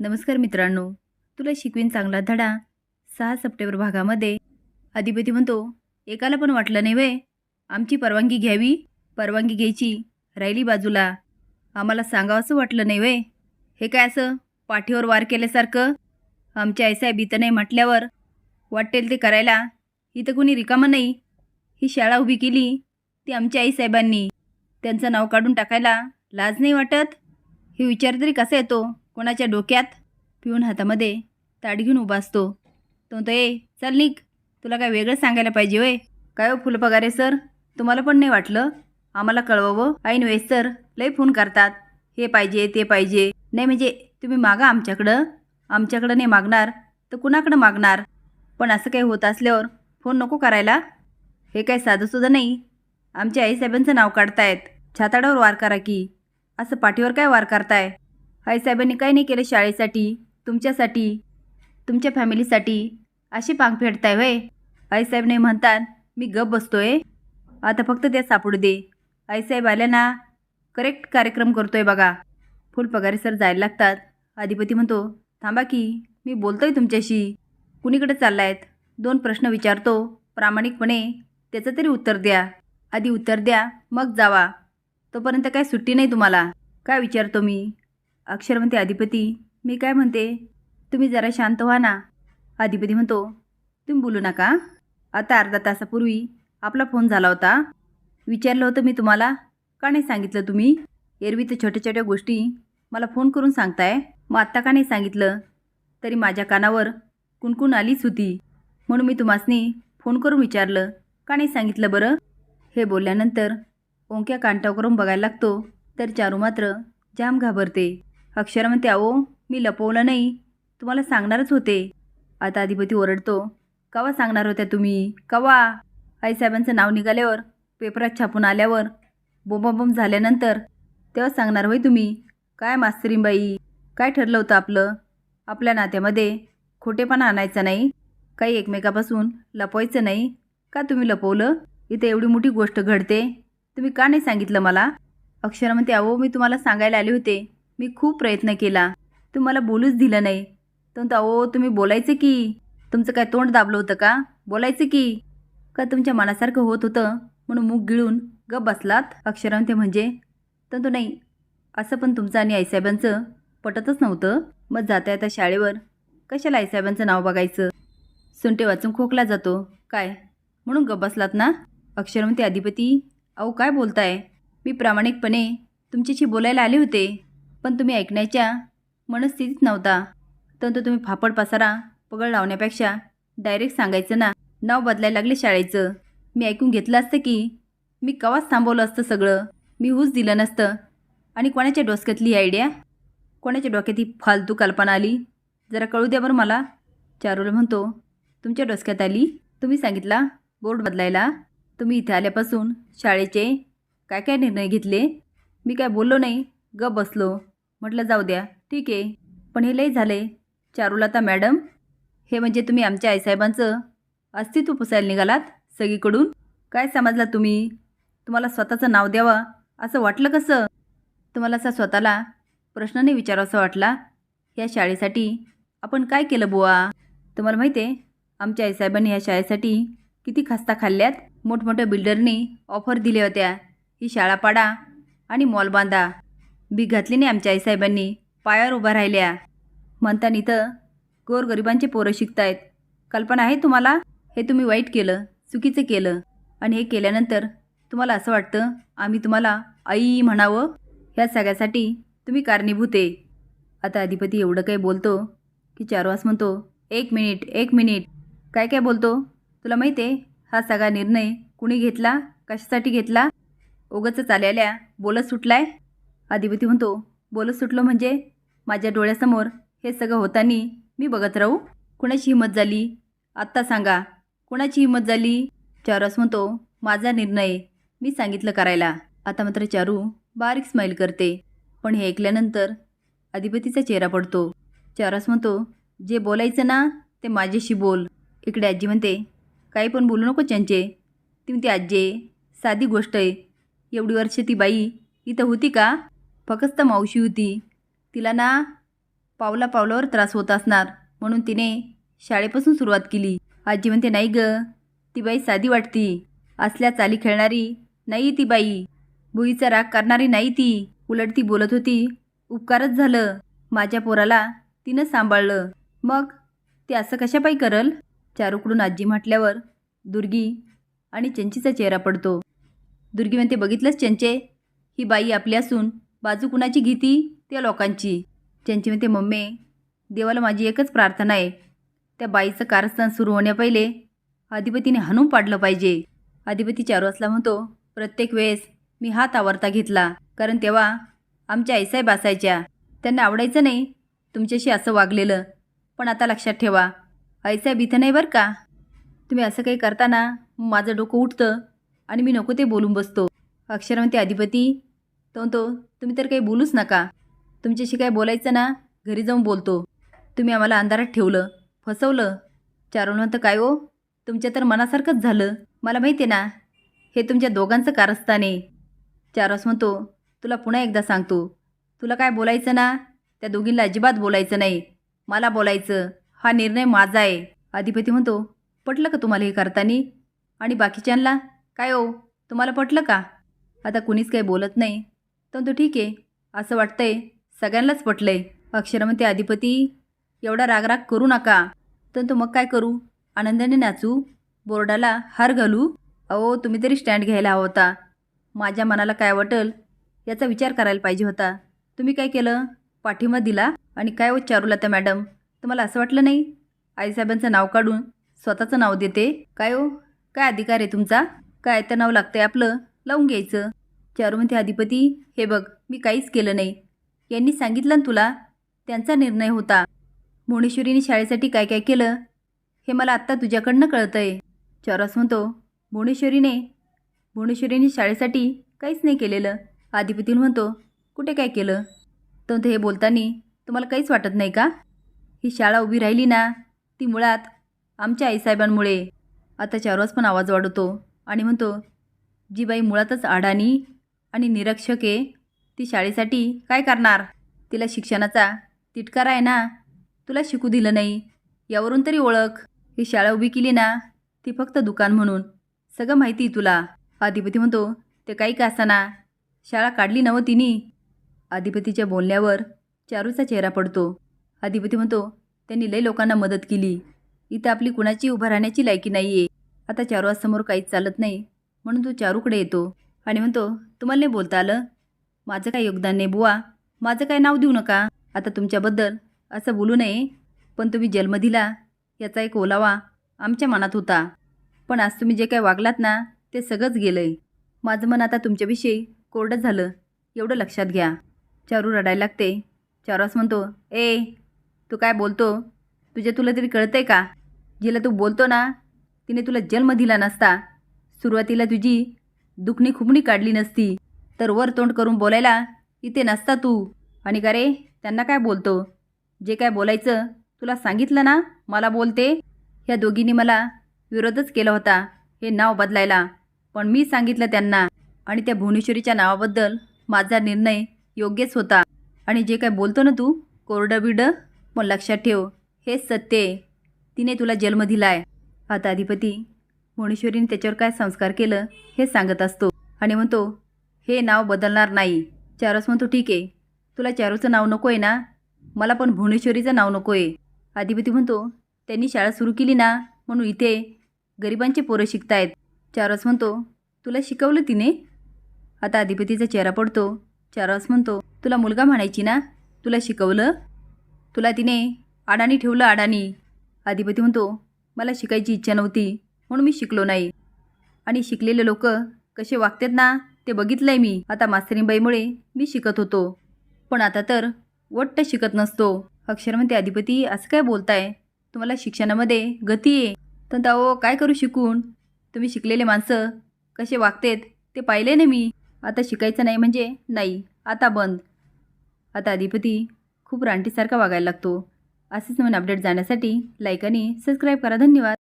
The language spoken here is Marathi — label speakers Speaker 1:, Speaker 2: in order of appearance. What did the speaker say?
Speaker 1: नमस्कार मित्रांनो तुला शिकवीन चांगला धडा. सहा सप्टेंबर भागामध्ये अधिपती म्हणतो एकाला पण वाटलं नाही वे आमची परवानगी घ्यावी परवानगी घ्यायची राहिली बाजूला. आम्हाला सांगावं असं वाटलं नाही वे हे काय असं पाठीवर वार केल्यासारखं? आमच्या आईसाहेब इथं नाही म्हटल्यावर वाटेल ते करायला. इथं कोणी रिकामं नाही. ही शाळा उभी केली ती आमच्या आईसाहेबांनी. त्यांचं नाव काढून टाकायला लाज नाही वाटत? हे विचार तरी कसा येतो? कोणाच्या डोक्यात? पिऊन हातामध्ये ताट घेऊन उभा असतो. तो म्हणतो ए चल निक तुला काय वेगळं सांगायला पाहिजे होय? काय हो फुलपगारे सर? तुम्हाला पण नाही वाटलं? आम्हाला कळवावं? ऐन वेळेस सर. लय फोन करतात. हे पाहिजे ते पाहिजे. नाही म्हणजे तुम्ही मागा आमच्याकडं? आमच्याकडं नाही मागणार तर कुणाकडं मागणार? पण असं काही होत असल्यावर फोन नको करायला. हे काय साधंसुद्धा नाही. आमच्या आईसाहेबांचं नाव काढतायत. छाताडावर वार करा की. असं पाठीवर काय वार करताय? आई साहेबांनी काही नाही केलं शाळेसाठी तुमच्यासाठी तुमच्या फॅमिलीसाठी. अशी पांग फेडताय वय आईसाहेब नाही म्हणतात मी गप बसतोय. आता फक्त त्या सापडू दे. आईसाहेब आल्या ना करेक्ट कार्यक्रम करतोय बघा. फुल पगारी सर जायला लागतात. अधिपती म्हणतो थांबा की मी बोलतोय तुमच्याशी. कुणीकडे चाललायत? दोन प्रश्न विचारतो. प्रामाणिकपणे त्याचं तरी उत्तर द्या. आधी उत्तर द्या मग जावा. तोपर्यंत काय सुट्टी नाही तुम्हाला. काय विचारतो मी? अक्षर म्हणते अधिपती. मी काय म्हणते? तुम्ही जरा शांत व्हा ना. अधिपती म्हणतो तुम्ही बोलू नका. आता अर्धा तासापूर्वी आपला फोन झाला होता. विचारलं होतं मी तुम्हाला. का नाही सांगितलं तुम्ही? एरवी तर छोट्या छोट्या गोष्टी मला फोन करून सांगताय. मग आत्ता का नाही सांगितलं? तरी माझ्या कानावर कुणकुण आलीच होती. म्हणून मी तुम्हासनी फोन करून विचारलं. का नाही सांगितलं बरं? हे बोलल्यानंतर ओंक्या कांटाव करून बघायला लागतो. तर चारू मात्र जाम घाबरते. अक्षर म्हणते अहो मी लपवलं नाही. तुम्हाला सांगणारच होते. आता अधिपती ओरडतो कवा सांगणार होत्या तुम्ही? कवा? आईसाहेबांचं नाव निघाल्यावर पेपरात छापून आल्यावर बोंबाबोंब झाल्यानंतर तेव्हा सांगणार होय तुम्ही? काय मास्तरींबाई? काय ठरलं होतं आपलं? आपल्या नात्यामध्ये खोटेपणा आणायचा नाही? काही एकमेकापासून लपवायचं नाही? का तुम्ही लपवलं? इथे एवढी मोठी गोष्ट घडते. तुम्ही का नाही सांगितलं मला? अक्षर म्हणते अहो मी तुम्हाला सांगायला आले होते. मी खूप प्रयत्न केला. तुम्हाला बोलूच दिलं नाही. तर अहो तुम्ही बोलायचं की? तुमचं काय तोंड दाबलं होतं का? बोलायचं की? का तुमच्या मनासारखं होत होतं? म्हणून मूग गिळून गप बसलात? अक्षरा म्हणजे तर तो नाही. असं पण तुमचं आणि आईसाहेबांचं पटतच नव्हतं. मग जाता येता शाळेवर. कशाला आईसाहेबांचं नाव बघायचं? सुंटे वाचून खोकला जातो. काय? म्हणून गप बसलात ना? अक्षर अधिपती अहो काय बोलताय? मी प्रामाणिकपणे तुमच्याशी बोलायला आले होते. पण तुम्ही ऐकण्याच्या मनस्थितीत नव्हता. तंतु तुम्ही फापड पसारा पगड लावण्यापेक्षा डायरेक्ट सांगायचं ना? नाव बदलायला लागले शाळेचं. मी ऐकून घेतलं असतं की मी कवाच थांबवलं असतं सगळं? मी हूच दिलं नसतं. आणि कोणाच्या डोसक्यातली ही आयडिया कोणाच्या डोक्यात ही फालतू कल्पना आली? जरा कळू द्या बरं मला. चारूला म्हणतो तुमच्या डोसक्यात आली? तुम्ही सांगितला बोर्ड बदलायला? तुम्ही इथे आल्यापासून शाळेचे काय काय निर्णय घेतले? मी काय बोललो नाही? ग बसलो. म्हटलं जाऊ द्या. ठीक आहे. पण हे लई झाले चारुलता मॅडम हे म्हणजे तुम्ही आमच्या आईसाहेबांचं अस्तित्व पुसायला निघालात सगळीकडून? काय समजला तुम्ही? तुम्हाला स्वतःचं नाव द्यावं असं वाटलं कसं? तुम्हाला असा स्वतःला प्रश्न नाही विचारावासा वाटला? या शाळेसाठी आपण काय केलं बुवा? तुम्हाला माहिती आहे आमच्या आईसाहेबांनी या शाळेसाठी किती खस्ता खाल्ल्यात? मोठमोठ्या बिल्डरनी ऑफर दिल्या होत्या. ही शाळा पाडा आणि मॉल बांधा. बी घातली नाही आमच्या आईसाहेबांनी. पायावर उभा राहिल्या. म्हणताना इथं गोरगरिबांचे पोरं शिकतायत. कल्पना आहे तुम्हाला? हे तुम्ही वाईट केलं चुकीचं केलं. आणि हे केल्यानंतर तुम्हाला असं वाटतं आम्ही तुम्हाला आई म्हणावं? ह्या सगळ्यासाठी तुम्ही कारणीभूत आहे. आता अधिपती एवढं काही बोलतो? की चारवास म्हणतो एक मिनिट एक मिनिट. काय काय बोलतो? तुला माहिती आहे हा सगळा निर्णय कुणी घेतला? कशासाठी घेतला? उगच आल्याल्या बोलत सुटलाय? अधिपती म्हणतो बोलत सुटलो म्हणजे? माझ्या डोळ्यासमोर हे सगळं होतानी मी बघत राहू? कुणाची हिंमत झाली? आत्ता सांगा. कुणाची हिंमत झाली? चारूस म्हणतो माझा निर्णय. मी सांगितलं करायला. आता मात्र चारू बारीक स्माईल करते. पण हे ऐकल्यानंतर अधिपतीचा चेहरा पडतो. चारस म्हणतो जे बोलायचं ना ते माझ्याशी बोल. इकडे आजी म्हणते काही पण बोलू नको चंचे. ती म्हणते आजी साधी गोष्ट आहे. एवढी वर्ष ती बाई इथं होती का? फक्त मावशी होती. तिला ना पावला पावलावर त्रास होत असणार म्हणून तिने शाळेपासून सुरुवात केली. आजी म्हणते नाही ग ती बाई साधी वाटती. असल्या चाली खेळणारी नाही ती बाई. भुईचा राग करणारी नाही ती. उलट ती बोलत होती उपकारच झालं. माझ्या पोराला तिनं सांभाळलं. मग ते असं कशापायी करल? चारूकडून आजी म्हटल्यावर दुर्गी आणि चंचीचा चेहरा पडतो. दुर्गी म्हणते बघितलंच चंचे? ही बाई आपली असून बाजू कुणाची घेती? त्या लोकांची. ज्यांची म्हणते मम्मी देवाला माझी एकच प्रार्थना आहे. त्या बाईचं कारस्थान सुरू होण्यापहिले अधिपतीने हाणून पाडलं पाहिजे. अधिपती चारू असला म्हणतो प्रत्येक वेळेस मी हात आवरता घेतला कारण तेव्हा आमच्या आईसाहेब असायच्या त्यांना आवडायचं नाही. तुमच्याशी असं वागलेलं. पण आता लक्षात ठेवा आईसाहेब इथं नाही बरं का? तुम्ही असं काही करताना माझं डोकं उठतं आणि मी नको ते बोलून बसतो. अक्षर म्हणते अधिपती तो म्हणतो तुम्ही तर काही बोलूच नका. तुमच्याशी काय बोलायचं ना घरी जाऊन बोलतो. तुम्ही आम्हाला अंधारात ठेवलं फसवलं. चारून म्हणतं काय हो? तुमच्या तर मनासारखंच झालं. मला माहिती आहे ना हे तुमच्या दोघांचं कारस्थान आहे. चारस म्हणतो तुला पुन्हा एकदा सांगतो. तुला काय बोलायचं ना त्या दोघींना अजिबात बोलायचं नाही. मला बोलायचं. हा निर्णय माझा आहे. अधिपती म्हणतो पटलं का तुम्हाला हे करताना? आणि बाकीच्यांना? काय हो? तुम्हाला पटलं का? आता कुणीच काही बोलत नाही. तर तो ठीक आहे. असं वाटतंय. सगळ्यांनाच पटलं आहे म्हणते अधिपती एवढा रागराग करू नका. तर तो मग काय करू? आनंदाने नाचू? बोर्डाला हार घालू? अहो तुम्ही तरी स्टँड घ्यायला हवा होता. माझ्या मनाला काय वाटेल याचा विचार करायला पाहिजे होता. तुम्ही काय केलं? पाठिंबा दिला? आणि काय उच्चारूला त्या मॅडम? तुम्हाला असं वाटलं नाही? आईसाहेबांचं नाव काढून स्वतःचं नाव देते? काय हो? काय अधिकार आहे तुमचा? काय तर नाव लागतंय आपलं? लावून घ्यायचं. चारू म्हणते अधिपती हे बघ मी काहीच केलं नाही. यांनी सांगितलं ना तुला त्यांचा निर्णय होता. भुवनेश्वरीने शाळेसाठी काय काय केलं हे मला आत्ता तुझ्याकडनं कळतं आहे चारस म्हणतो भुवनेश्वरीने भुवनेश्वरीने शाळेसाठी काहीच नाही केलेलं. अधिपती म्हणतो कुठे काय केलं? तर हे बोलताना तुम्हाला काहीच वाटत नाही का? ही शाळा उभी राहिली ना ती मुळात आमच्या आईसाहेबांमुळे. आता चारवास पण आवाज वाढवतो आणि म्हणतो जी बाई मुळातच अडाणी आणि निरक्षक आहे ती शाळेसाठी काय करणार? तिला शिक्षणाचा तिटकारा आहे ना? तुला शिकू दिलं नाही. यावरून तरी ओळख. ही शाळा उभी केली ना ती फक्त दुकान म्हणून. सगळं माहिती तुला. अधिपती म्हणतो ते काही का असताना शाळा काढली नवं तिने. अधिपतीच्या बोलण्यावर चारूचा चेहरा पडतो. अधिपती म्हणतो त्यांनी लई लोकांना मदत केली. इथं आपली कुणाची उभं राहण्याची लायकी नाही आहे आता चारूआजसमोर काहीच चालत नाही म्हणून तो चारूकडे येतो. आणि म्हणतो तुम्हाला नाही बोलता आलं? माझं काय योगदान नाही बुवा. माझं काय नाव देऊ नका. आता तुमच्याबद्दल असं बोलू नये. पण तुम्ही जन्म दिला याचा एक ओलावा आमच्या मनात होता. पण आज तुम्ही जे काय वागलात ना ते सगळंच गेलं आहे माझं मन आता तुमच्याविषयी कोरडं झालं. एवढं लक्षात घ्या. चारू रडायला लागते. चारूस म्हणतो ए तू काय बोलतो? तुझ्या तुला तरी कळतंय का? जिला तू बोलतो ना तिने तुला जन्म दिला नसता. सुरुवातीला तुझी दुखणी खुपणी काढली नसती. तर वर तोंड करून बोलायला इथे नसता तू. आणि का रे त्यांना काय बोलतो? जे काय बोलायचं तुला सांगितलं ना मला बोलते. ह्या दोघींनी मला विरोधच केला होता हे नाव बदलायला. पण मी सांगितलं त्यांना. आणि त्या भुवनेश्वरीच्या नावाबद्दल माझा निर्णय योग्यच होता. आणि जे काय बोलतो ना तू कोरडं बिडं पण लक्षात ठेव. हेच सत्य आहे. तिने तुला जन्म दिलाय. आता अधिपती भुवनेश्वरीने त्याच्यावर काय संस्कार केलं हे सांगत असतो. आणि म्हणतो हे नाव बदलणार नाही. चारूस म्हणतो ठीक आहे. तुला चारूचं नाव नको आहे ना? मला पण भुवनेश्वरीचं नाव नको आहे अधिपती म्हणतो त्यांनी शाळा सुरू केली ना? म्हणून इथे गरिबांचे पोरं शिकतायत. चारस म्हणतो तुला शिकवलं तिने? आता अधिपतीचा चेहरा पडतो. चारस म्हणतो तुला मुलगा म्हणायची ना? तुला शिकवलं? तुला तिने अडाणी ठेवलं अडाणी. अधिपती म्हणतो मला शिकायची इच्छा नव्हती. म्हणून मी शिकलो नाही. आणि शिकलेले लोक कसे वागतात ना ते बघितलं आहे मी. आता मास्तरीबाईमुळे मी शिकत होतो. पण आता तर वट्ट शिकत नसतो. अक्षर म्हणते अधिपती असं काय बोलताय? तुम्हाला शिक्षणामध्ये गती आहे. तर अहो काय करू शिकून? तुम्ही शिकलेले माणसं कसे वागतेत ते पाहिले ना मी. आता शिकायचं नाही म्हणजे नाही आता बंद. आता अधिपती खूप रानटीसारखा वागायला लागतो. असेच नवीन अपडेट जाण्यासाठी लाईक आणि सबस्क्राईब करा. धन्यवाद.